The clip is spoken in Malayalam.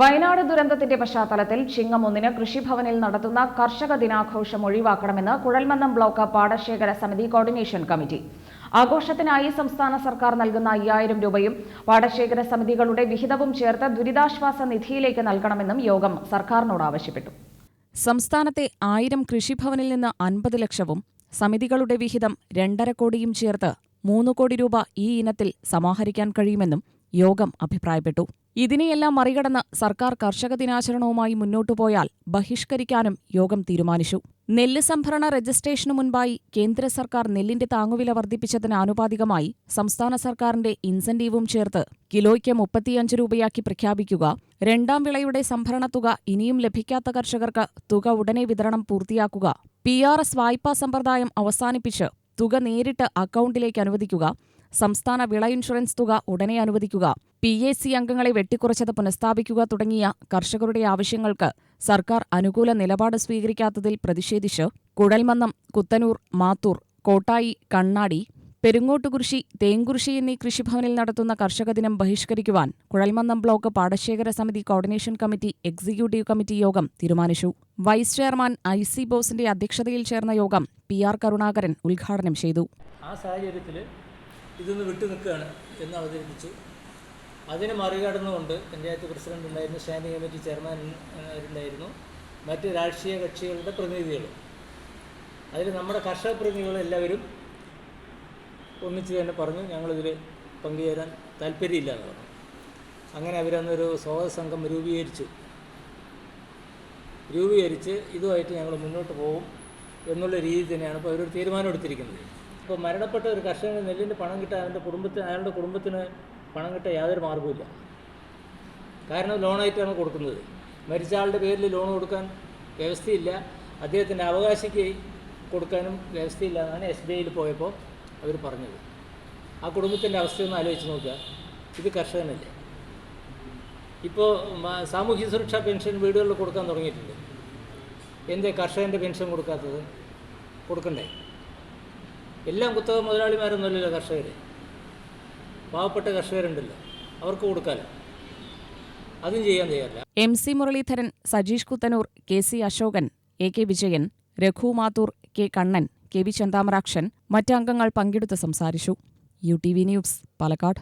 വയനാട് ദുരന്തത്തിന്റെ പശ്ചാത്തലത്തിൽ ചിങ്ങം ഒന്നിന് കൃഷിഭവനിൽ നടത്തുന്ന കർഷക ദിനാഘോഷം ഒഴിവാക്കണമെന്ന് കുഴൽമന്നം ബ്ലോക്ക് പാടശേഖര സമിതി കോർഡിനേഷൻ കമ്മിറ്റി. ആഘോഷത്തിനായി സംസ്ഥാന സർക്കാർ നൽകുന്ന അയ്യായിരം രൂപയും പാടശേഖര സമിതികളുടെ വിഹിതവും ചേർത്ത് ദുരിതാശ്വാസ നിധിയിലേക്ക് നൽകണമെന്നും യോഗം സർക്കാരിനോട് ആവശ്യപ്പെട്ടു. സംസ്ഥാനത്തെ ആയിരം കൃഷിഭവനിൽ നിന്ന് അൻപത് ലക്ഷവും സമിതികളുടെ വിഹിതം രണ്ടര കോടിയും ചേർത്ത് മൂന്ന് കോടി രൂപ ഈ ഇനത്തിൽ സമാഹരിക്കാൻ കഴിയുമെന്നും യോഗം അഭിപ്രായപ്പെട്ടു. ഇതിനെയെല്ലാം മറികടന്ന് സർക്കാർ കർഷക ദിനാചരണവുമായി മുന്നോട്ടു പോയാൽ ബഹിഷ്കരിക്കാനും യോഗം തീരുമാനിച്ചു. നെല്ല് സംഭരണ രജിസ്ട്രേഷനു മുൻപായി കേന്ദ്ര സർക്കാർ നെല്ലിന്റെ താങ്ങുവില വർദ്ധിപ്പിച്ചതിന് ആനുപാതികമായി സംസ്ഥാന സർക്കാരിന്റെ ഇൻസെന്റീവും ചേർത്ത് കിലോയ്ക്ക് മുപ്പത്തിയഞ്ച് രൂപയാക്കി പ്രഖ്യാപിക്കുക. രണ്ടാം വിളയുടെ സംഭരണ തുക ഇനിയും ലഭിക്കാത്ത കർഷകർക്ക് തുക ഉടനെ വിതരണം പൂർത്തിയാക്കുക. പി ആർ എസ് വായ്പാ സമ്പ്രദായം അവസാനിപ്പിച്ച് തുക നേരിട്ട് അക്കൗണ്ടിലേക്ക് അനുവദിക്കുക. സംസ്ഥാന വിള ഇൻഷുറൻസ് തുക ഉടനെ അനുവദിക്കുക. പി എ സി അംഗങ്ങളെ വെട്ടിക്കുറച്ചത് പുനഃസ്ഥാപിക്കുക തുടങ്ങിയ കർഷകരുടെ ആവശ്യങ്ങൾക്ക് സർക്കാർ അനുകൂല നിലപാട് സ്വീകരിക്കാത്തതിൽ പ്രതിഷേധിച്ച് കുഴൽമന്നം കുത്തനൂർ മാത്തൂർ കോട്ടായി കണ്ണാടി പെരുങ്ങോട്ടുകുരിശി തേങ്കുരിശി എന്നീ കൃഷിഭവനിൽ നടത്തുന്ന കർഷക ദിനം ബഹിഷ്കരിക്കുവാൻ കുഴൽമന്നം ബ്ലോക്ക് പാടശേഖര സമിതി കോർഡിനേഷൻ കമ്മിറ്റി എക്സിക്യൂട്ടീവ് കമ്മിറ്റി യോഗം തീരുമാനിച്ചു. വൈസ് ചെയർമാൻ ഐ സി ബോസിന്റെ അധ്യക്ഷതയിൽ ചേർന്ന യോഗം പി ആർ കരുണാകരൻ ഉദ്ഘാടനം ചെയ്തു. ആ സാഹചര്യത്തിൽ ഇതൊന്ന് വിട്ടു നിൽക്കുകയാണ് എന്ന് അവതരിപ്പിച്ചു. അതിനെ മറികടന്നുകൊണ്ട് പഞ്ചായത്ത് പ്രസിഡന്റ് ഉണ്ടായിരുന്നു സ്റ്റാൻഡിംഗ് കമ്മിറ്റി ചെയർമാൻ ഉണ്ടായിരുന്നു മറ്റ് രാഷ്ട്രീയ കക്ഷികളുടെ പ്രതിനിധികളും. അതിൽ നമ്മുടെ കർഷക പ്രതിനിധികൾ എല്ലാവരും ഒന്നിച്ച് തന്നെ പറഞ്ഞു ഞങ്ങളിതിൽ പങ്കുചേരാൻ താല്പര്യമില്ല എന്ന് പറഞ്ഞു. അങ്ങനെ അവരന്നൊരു സ്വാഗത സംഘം രൂപീകരിച്ചു. രൂപീകരിച്ച് ഇതുമായിട്ട് ഞങ്ങൾ മുന്നോട്ട് പോകും എന്നുള്ള രീതി തന്നെയാണ് ഇപ്പോൾ അവരൊരു തീരുമാനം എടുത്തിരിക്കുന്നത്. ഇപ്പോൾ മരണപ്പെട്ട ഒരു കർഷകന് നെല്ലിന്റെ പണം കിട്ടാൻ അവന്റെ കുടുംബത്തിന് അയാളുടെ കുടുംബത്തിന് പണം കിട്ടാൻ യാതൊരു മാർഗവുമില്ല കാരണം ലോണായിട്ടാണ് കൊടുക്കുന്നത്. മരിച്ച ആളുടെ പേരിൽ ലോൺ കൊടുക്കാൻ വ്യവസ്ഥയില്ല. അദ്ദേഹത്തിന്റെ അവകാശിക്ക് കൊടുക്കാനും വ്യവസ്ഥയില്ല എന്നാണ് എസ് ബി ഐയിൽ പോയപ്പോൾ അവർ പറഞ്ഞത്. ആ കുടുംബത്തിന്റെ അവസ്ഥയൊന്ന് ആലോചിച്ച് നോക്കുക. ഇത് കർഷകനല്ലേ? ഇപ്പോൾ സാമൂഹ്യ സുരക്ഷാ പെൻഷൻ വീടുകളിൽ കൊടുക്കാൻ തുടങ്ങിയിട്ടുണ്ട്. എന്തേ കർഷകന്റെ പെൻഷൻ കൊടുക്കാത്തത്? കൊടുക്കണ്ടേ? എല്ലാം കുത്തക മുതലാളിമാരൊന്നുമല്ലല്ലോ കർഷകർ പാവപ്പെട്ട കർഷകരുണ്ടല്ലോ. അവർക്ക് കൊടുക്കാമല്ലോ അതും ചെയ്യാൻ തയ്യാറില്ല. M C Muraleedharan Sajeesh Kuthanur K C Ashokan A K Vijayan Raghu Mathur K Kannan K V Chenthamarakshan മറ്റംഗങ്ങൾ പങ്കെടുത്ത് സംസാരിച്ചു. U T V news Palakkad.